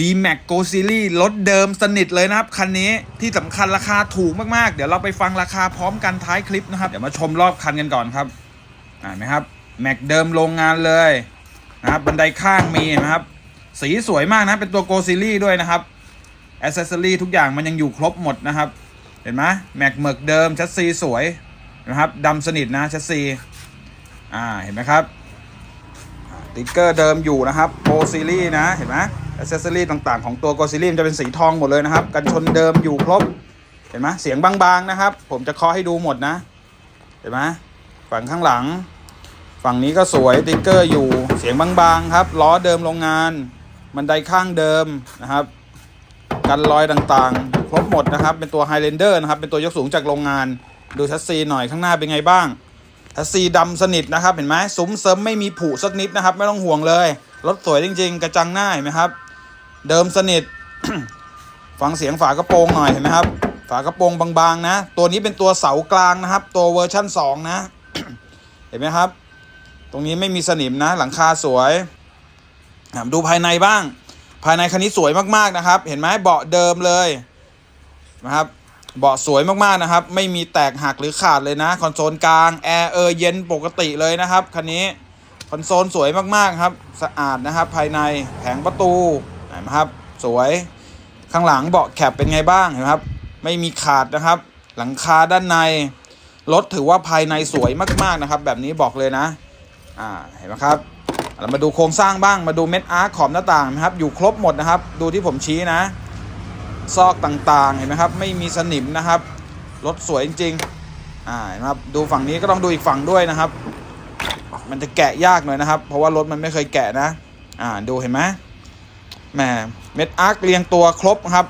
d m a x Go Series รถเดิมสนิทเลยนะครับ คันนี้ที่สำคัญราคาถูกมาก ๆ เดี๋ยวเราไปฟังราคาพร้อมกันท้ายคลิปนะครับ เดี๋ยวมาชมรอบคันกันก่อนครับอ่าเห็นไหมครับแม็กเดิมโรงงานเลยนะครับบันไดข้างมีนไหมครับ สีสวยมากนะเป็นตัว Go Series ด้วยนะครับอ c เซสซอรี่ทุกอย่างมันยังอยู่ครบหมดนะครับ เห็นไหมแม็กเมิกเดิมชัสซีสวยนะครับดำสนิทนะชัสซีอ่าเห็นไหมครับ ติ๊กเกอร์เดิมอยู่นะครับโ o ซีรีส์นะเห็นไหมอ c เซสซอรีต่างๆของตัวโกซีรีส์จะเป็นสีทองหมดเลยนะครับ กันชนเดิมอยู่ครบเห็นไหมเสียงบางๆนะครับ ผมจะเคาะให้ดูหมดนะ เห็นไหมฝั่งข้างหลัง ฝั่งนี้ก็สวยติ๊กเกอร์อยู่เสียงบางๆครับล้อเดิมโรงงานบันไดข้างเดิมนะครับกันรอยต่างๆ ครบหมดนะครับ เป็นตัว Highlander นะครับ เป็นตัวยกสูงจากโรงงาน ดูชัสซีหน่อยข้างหน้าเป็นไงบ้าง ชัสซีดำสนิทนะครับเห็นไหมซุ้มเสริมไม่มีผุสักนิดนะครับ ไม่ต้องห่วงเลยรถสวยจริง ๆ กระจังหน้าเห็นไหมครับ เดิมสนิท ฟังเสียงฝากระโปรงหน่อยเห็นไหมครับ ฝากระโปรงบางๆนะ ตัวนี้เป็นตัวเสากลางนะครับ ตัวเวอร์ชั่น 2 นะ เห็นไหมครับ ตรงนี้ไม่มีสนิมนะ หลังคาสวยดูภายในบ้าง ภายในคันนี้สวยมากๆนะครับ เห็นไหมเบาะเดิมเลยนะครับ เบาะสวยมากๆนะครับ ไม่มีแตกหักหรือขาดเลยนะ คอนโซลกลางแอร์เออเย็นปกติเลยนะครับคันนี้คอนโซลสวยมากๆครับ สะอาดนะครับ ภายในแผงประตูเห็นไหมครับ สวยข้างหลังเบาะแคปเป็นไงบ้างเห็นไหมครับ ไม่มีขาดนะครับ หลังคาด้านในรถถือว่าภายในสวยมากๆนะครับ แบบนี้บอกเลยนะอ่าเห็นไหมครับเรามาดูโครงสร้างบ้างมาดูเม็ดอาร์ขอบหน้าต่างนะครับ อยู่ครบหมดนะครับ ดูที่ผมชี้นะ ซอกต่างๆเห็นไหมครับไม่มีสนิมนะครับรถสวยจริงๆอ่านไหมครับดูฝั่งนี้ก็ต้องดูอีกฝั่งด้วยนะครับ มันจะแกะยากหน่อยนะครับ เพราะว่ารถมันไม่เคยแกะนะอ่าดูเห็นไหมแหมเม็ดอาร์คเรียงตัวครบครับ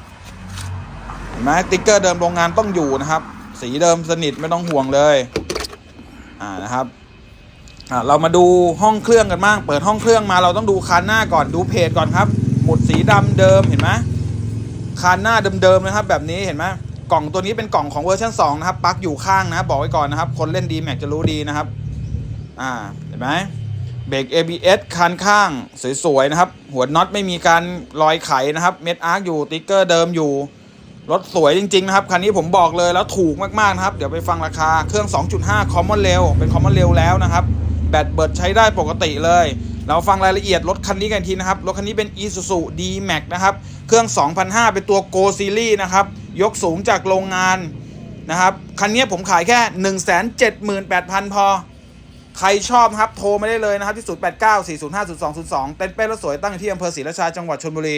เห็นไหมติ๊กเกอร์เดิมโรงงานต้องอยู่นะครับ สีเดิมสนิทไม่ต้องห่วงเลยอ่านะครับอะเรามาดูห้องเครื่องกันบ้างเปิดห้องเครื่องมาเราต้องดูคานหน้าก่อนดูเพจก่อนครับ หมุดสีดำเดิมเห็นไหม คานหน้าเดิมๆนะครับ แบบนี้เห็นไหมกล่องตัวนี้เป็นกล่องของเวอร์ชัน2นะครับปลั๊กอยู่ข้างนะบอกไว้ก่อนนะครับ คนเล่นดีแม็กจะรู้ดีนะครับ อ่าเห็นไหมเบรก ABS คันข้างสวยๆนะครับ หัวน็อตไม่มีการรอยไขนะครับ เม็ดอาร์คอยู่ติ๊กเกอร์เดิมอยู่รถสวยจริงๆนะครับคันนี้ผมบอกเลยแล้วถูกมากๆนะครับ เดี๋ยวไปฟังราคาเครื่อง 2.5 Common Rail เป็น Common Rail แล้วนะครับ แบตเบิดใช้ได้ปกติเลย เราฟังรายละเอียดรถคันนี้กันทีนะครับ รถคันนี้เป็น Isuzu D-Max นะครับ เครื่อง 2,005 เป็นตัว Go Series นะครับ ยกสูงจากโรงงานนะครับ คันนี้ผมขายแค่ 178,000 พอ ใครชอบครับ โทรมาได้เลยนะครับที่ 089 405 0202 เต้นเป้รถสวยตั้งอยู่ที่อำเภอศรีราชาจังหวัดชลบุรี